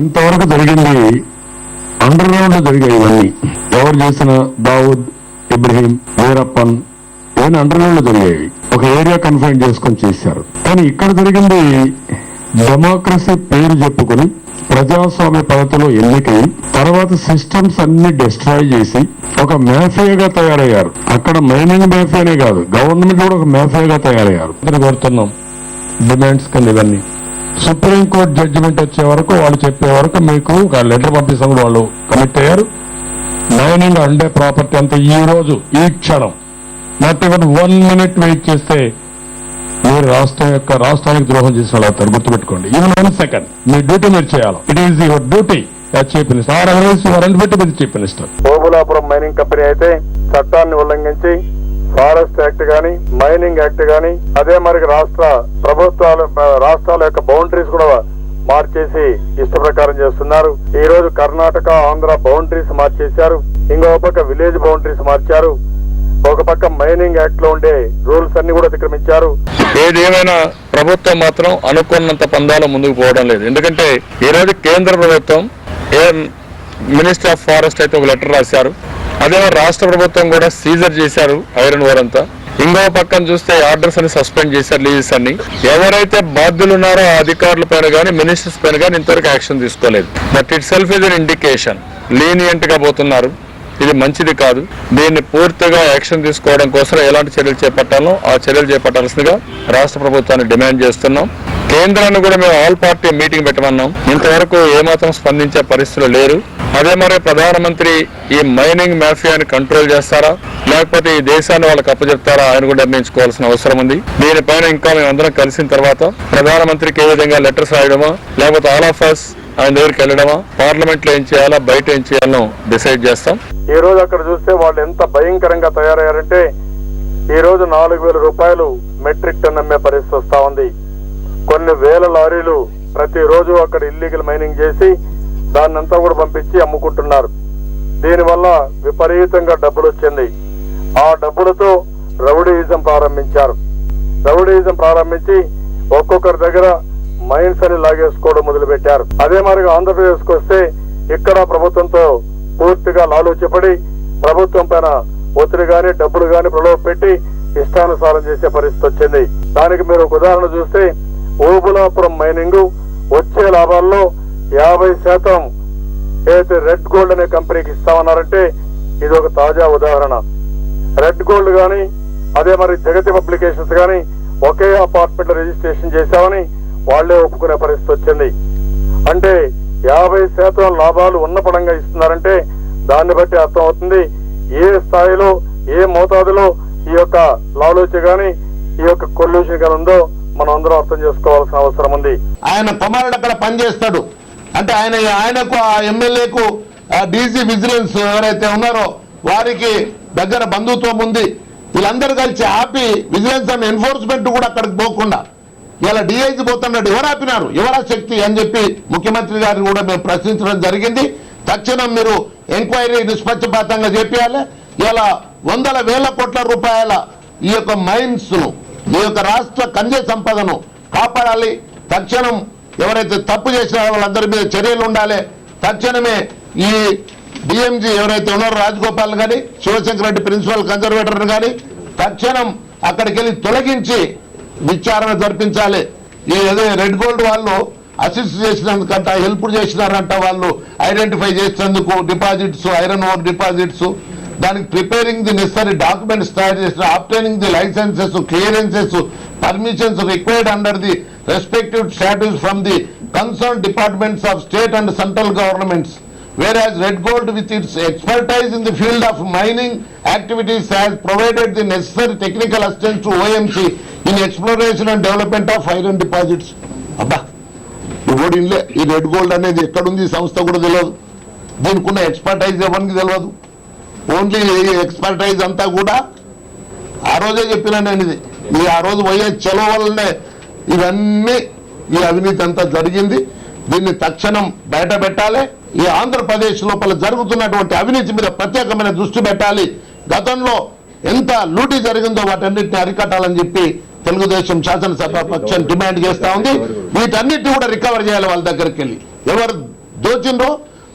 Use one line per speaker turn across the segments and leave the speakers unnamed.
ఇంతవరకు జరిగింది అండర్ గ్రౌండ్లో జరిగాయి ఇవన్నీ. ఎవరు చేసిన దావుద్ ఇబ్రహీం వీరప్పన్ ఇవన్నీ అండర్ గ్రౌండ్లో జరిగాయి. ఒక ఏరియా కన్ఫైన్ చేసుకొని చేశారు. కానీ ఇక్కడ జరిగింది డెమోక్రసీ పేరు చెప్పుకొని ప్రజాస్వామ్య పద్ధతిలో ఎన్నికై తర్వాత సిస్టమ్స్ అన్ని డిస్ట్రాయ్ చేసి ఒక మాఫియాగా తయారయ్యారు. అక్కడ మైనింగ్ మాఫియానే కాదు గవర్నమెంట్ కూడా ఒక మాఫియాగా తయారయ్యారు. కోరుతున్నాం డిమాండ్స్ కింద ఇవన్నీ. సుప్రీంకోర్టు జడ్జిమెంట్ వచ్చే వరకు వాళ్ళు చెప్పే వరకు మీకు లెటర్ పంపిస్తాం వాళ్ళు. కమిట్ అయ్యారు. మైనింగ్ అండే ప్రాపర్టీ అంతా ఈ రోజు ఈ క్షణం. Not even one minute wait చేస్తే మీరు రాష్ట్రం యొక్క రాష్ట్రానికి ద్రోహం చేసిన వాళ్ళు అవుతారు. గుర్తుపెట్టుకోండి. ఈవెన్ వన్ సెకండ్ మీ డ్యూటీ మీరు చేయాలి. It is your duty chief minister or otherwise your unfit chief minister
Obulapuram mining company అయితే చట్టాన్ని ఉల్లంఘించి ఫారెస్ట్ యాక్ట్ గాని మైనింగ్ యాక్ట్ గాని అదే మరి రాష్ట్ర ప్రభుత్వాలు రాష్ట్రాల యొక్క బౌండరీస్ కూడా మార్చేసి ఇష్ట ప్రకారం చేస్తున్నారు. ఈ రోజు కర్ణాటక ఆంధ్ర బౌండరీస్ మార్చేశారు. ఇంకో పక్క విలేజ్ బౌండరీస్ మార్చారు. ఒక పక్క మైనింగ్ యాక్ట్లో ఉండే రూల్స్ అన్ని కూడా అతిక్రమించారు.
ఏది ప్రభుత్వం మాత్రం అనుకున్నంత పందాలు ముందుకు పోవడం లేదు. ఎందుకంటే ఈ రోజు కేంద్ర ప్రభుత్వం ఏ మినిస్టర్ ఆఫ్ ఫారెస్ట్ అయితే ఒక లెటర్ రాశారు. అదే రాష్ట్ర ప్రభుత్వం కూడా సీజర్ చేశారు ఐరన్ ఓర్ అంతా. ఇంకో పక్కన చూస్తే ఆర్డర్స్ అని సస్పెండ్ చేశారు లీజెస్ అన్ని. ఎవరైతే బాధ్యులు ఉన్నారో ఆ అధికారుల పైన కానీ మినిస్టర్స్ పైన కానీ ఇంతవరకు యాక్షన్ తీసుకోలేదు. But itself is an indication. లీనియంట్గా పోతున్నారు. ఇది మంచిది కాదు. దీన్ని పూర్తిగా యాక్షన్ తీసుకోవడం కోసం ఎలాంటి చర్యలు చేపట్టాలో ఆ చర్యలు చేపట్టాల్సిందిగా రాష్ట్ర ప్రభుత్వాన్ని డిమాండ్ చేస్తున్నాం. కేంద్రాన్ని కూడా మేము ఆల్ పార్టీ మీటింగ్ పెట్టమన్నాం. ఇంతవరకు ఏమాత్రం స్పందించే పరిస్థితులు లేరు. అదే మరి ప్రధానమంత్రి ఈ మైనింగ్ మాఫియాని కంట్రోల్ చేస్తారా? లేకపోతే ఈ దేశాన్ని వాళ్ళకి అప్పచెప్తారా ఆయన కూడా నిర్ణయించుకోవాల్సిన అవసరం ఉంది. దీనిపైన ఇంకా మేమందరం అందరం కలిసిన తర్వాత ప్రధానమంత్రికి ఏ విధంగా లెటర్స్ రాయడమా? లేకపోతే ఆల్ ఆఫ్ అస్ ఆయన దగ్గరికి వెళ్ళడమా? పార్లమెంట్లో ఏం చేయాలా? బయట ఏం చేయాలో డిసైడ్ చేస్తాం.
ఈ రోజు అక్కడ చూస్తే వాళ్ళు ఎంత భయంకరంగా తయారయ్యారంటే ఈ రోజు నాలుగు వేల రూపాయలు మెట్రిక్ టన్ అమ్మే పరిస్థితి వస్తా ఉంది. కొన్ని వేల లారీలు ప్రతిరోజు అక్కడ ఇల్లీగల్ మైనింగ్ చేసి దాన్ని అంతా కూడా పంపించి అమ్ముకుంటున్నారు. దీనివల్ల విపరీతంగా డబ్బులు వచ్చింది ఆ డబ్బులతో రౌడీయిజం ప్రారంభించారు. రౌడీయిజం ప్రారంభించి ఒక్కొక్కరి దగ్గర మైండ్స్ అని లాగేసుకోవడం మొదలుపెట్టారు. అదే మరి ఆంధ్రప్రదేశ్కు వస్తే ఇక్కడ ప్రభుత్వంతో పూర్తిగా లాలోచపడి ప్రభుత్వం పైన ఒత్తిడి గాని డబ్బులు గాని ప్రలోభ పెట్టి ఇష్టానుసారం చేసే పరిస్థితి వచ్చింది దానికి మీరు ఒక ఉదాహరణ చూస్తే ఓబులాపురం మైనింగ్ వచ్చే లాభాల్లో యాభై శాతం ఏదైతే రెడ్ గోల్డ్ అనే కంపెనీకి ఇస్తామన్నారంటే ఇది ఒక తాజా ఉదాహరణ. రెడ్ గోల్డ్ కానీ అదే మరి జగతి పబ్లికేషన్స్ కానీ ఒకే అపార్ట్మెంట్ రిజిస్ట్రేషన్ చేశామని వాళ్ళే ఒప్పుకునే పరిస్థితి వచ్చింది. అంటే యాభై శాతం లాభాలు ఉన్న పడంగా ఇస్తున్నారంటే దాన్ని బట్టి అర్థం అవుతుంది ఏ స్థాయిలో ఏ మోతాదులో ఈ యొక్క లాలోచి కానీ ఈ యొక్క కొల్యూషన్ కానీ ఉందో మనం అందరం అర్థం చేసుకోవాల్సిన అవసరం ఉంది.
ఆయన కుమారుడు పనిచేస్తాడు. అంటే ఆయన ఆయనకు ఆ ఎమ్మెల్యేకు డీసీ విజిలెన్స్ ఎవరైతే ఉన్నారో వారికి దగ్గర బంధుత్వం ఉంది. వీళ్ళందరూ కలిసి ఆపి విజిలెన్స్ అండ్ ఎన్ఫోర్స్మెంట్ కూడా అక్కడికి పోకుండా ఇలా డిఐజీ పోతున్నాడు ఎవరు ఆపినారు? ఎవరా శక్తి అని చెప్పి ముఖ్యమంత్రి గారిని కూడా మేము ప్రశ్నించడం జరిగింది. తక్షణం మీరు ఎంక్వైరీ నిష్పక్షపాతంగా చేపించాలి ఇలా వందల వేల కోట్ల రూపాయల ఈ యొక్క మైన్స్ను ఈ యొక్క రాష్ట్ర ఖనిజ సంపదను కాపాడాలి. తక్షణం ఎవరైతే తప్పు చేసినారో వాళ్ళందరి మీద చర్యలు ఉండాలి. తక్షణమే ఈ డిఎంజీ ఎవరైతే ఉన్నారో రాజగోపాల్ కానీ శివశంకర్ రెడ్డి ప్రిన్సిపల్ కన్జర్వేటర్ కానీ తక్షణం అక్కడికి వెళ్ళి తొలగించి విచారణ జరిపించాలి. ఈ రెడ్ గోల్డ్ వాళ్ళు అసిస్ట్ చేసినందుకంట హెల్ప్ చేసినారంట వాళ్ళు ఐడెంటిఫై చేసినందుకు డిపాజిట్స్ ఐరన్ ఓర్ డిపాజిట్స్. దానికి ప్రిపేరింగ్ ది నెసరీ డాక్యుమెంట్స్ తయారు చేసిన obtaining the licences clearances permissions required under the respective statutes from the concerned departments of state and central governments whereas Red Gold with its expertise in the field of mining activities has provided the necessary technical assistance to OMC in exploration and development of iron deposits. అబ్బా ఇప్పుడు ఇన్లే ఈ red gold అనేది ఎక్కడుంది ఈ సంస్థ కూడా తెలియదు దీనికి ఉన్న ఎక్స్పర్టైజ్ ఎవరికి తెలియదు ఓన్లీ ఎక్స్పర్టైజ్ అంతా కూడా ఆ రోజే చెప్పినా నేను ఇది ఈ ఆ రోజు వైఎస్ చెలో వల్లనే ఇవన్నీ ఈ అవినీతి అంతా జరిగింది. దీన్ని తక్షణం బయట పెట్టాలి. ఈ ఆంధ్రప్రదేశ్ లోపల జరుగుతున్నటువంటి అవినీతి మీద ప్రత్యేకమైన దృష్టి పెట్టాలి. గతంలో ఎంత లూటీ జరిగిందో వాటన్నిటిని అరికట్టాలని చెప్పి తెలుగుదేశం శాసనసభ పక్షం డిమాండ్ చేస్తా ఉంది. వీటన్నిటిని కూడా రికవర్ చేయాలి వాళ్ళ దగ్గరికి వెళ్ళి. ఎవరు దోచిండ్రో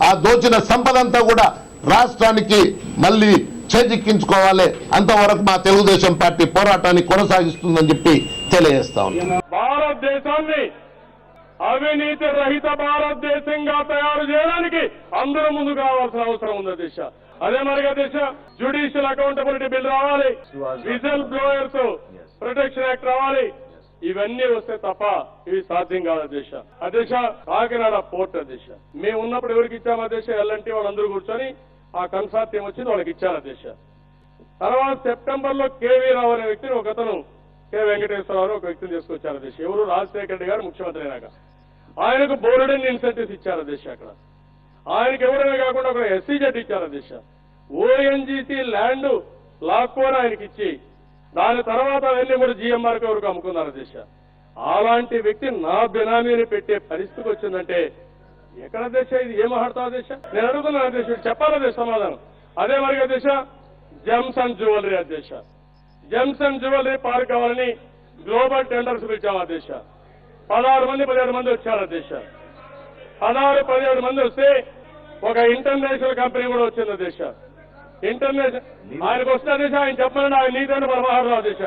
ఆ దోచిన సంపద అంతా కూడా రాష్ట్రానికి మళ్ళీ చేజిక్కించుకోవాలి. అంతవరకు మా తెలుగుదేశం పార్టీ పోరాటాన్ని కొనసాగిస్తుందని చెప్పి తెలియజేస్తా ఉన్నాం.
భారతదేశాన్ని అవినీతి రహిత భారతదేశంగా తయారు చేయడానికి అందరూ ముందు కావాల్సిన అవసరం ఉంది దిశ. అదే మరిగా దిశ జ్యుడిషియల్ అకౌంటబిలిటీ బిల్ రావాలి. విజిల్ బ్లోయర్స్ ప్రొటెక్షన్ యాక్ట్ రావాలి. ఇవన్నీ వస్తే తప్ప ఇవి సాధ్యం కాదు దిశ. అధ్యక్ష కాకినాడ పోర్ట్ అధ్యక్ష మేము ఉన్నప్పుడు ఎవరికి ఇచ్చాము అధ్యక్ష ఎల్ఎన్టీ వాళ్ళందరూ కూర్చొని ఆ కన్సార్టియం వచ్చింది వాళ్ళకి ఇచ్చారు అధ్యక్ష. తర్వాత సెప్టెంబర్లో కేవీ రావు అనే వ్యక్తిని ఒక అతను కె వెంకటేశ్వరరావు ఒక వ్యక్తిని తీసుకొచ్చారు దేశ ఎవరు? రాజశేఖర రెడ్డి గారు ముఖ్యమంత్రి అయినాక. ఆయనకు బోర్డెన్ ఇన్సెంటివ్స్ ఇచ్చారు అధ్యక్ష అక్కడ. ఆయనకి ఎవరైనా కాకుండా ఒక ఎస్సీ జెడ్ ఇచ్చారు అధ్యక్ష. ఓఎన్జీసీ ల్యాండ్ లాక్కోని ఆయనకి ఇచ్చి దాని తర్వాత అవన్నీ కూడా జిఎంఆర్కి ఎవరికి అమ్ముకున్నారు అధ్యక్ష? అలాంటి వ్యక్తి నా బినామీని పెట్టే పరిస్థితికి వచ్చిందంటే ఎక్కడ దేశ ఇది? ఏం మాట్లాడతావు దేశ? నేను అడుగుతున్నాను దేశ చెప్పాలా దేశ సమాధానం? అదే మరిగా దేశ జెమ్స్ అండ్ జ్యువెలరీ అధ్యక్ష జెమ్స్ అండ్ జ్యువెలరీ పార్క్ కావాలని గ్లోబల్ టెండర్స్ పిలిచాము అధ్యక్ష పదహారు మంది పదిహేడు మంది వచ్చారు అధ్యక్ష పదహారు పదిహేడు మంది వస్తే ఒక ఇంటర్నేషనల్ కంపెనీ కూడా వచ్చింది అధ్యక్ష ఇంటర్నేషనల్ ఆయనకు వస్తే అధ్యక్ష ఆయన చెప్పండి ఆయన నీతో పరమాహారం అధ్యక్ష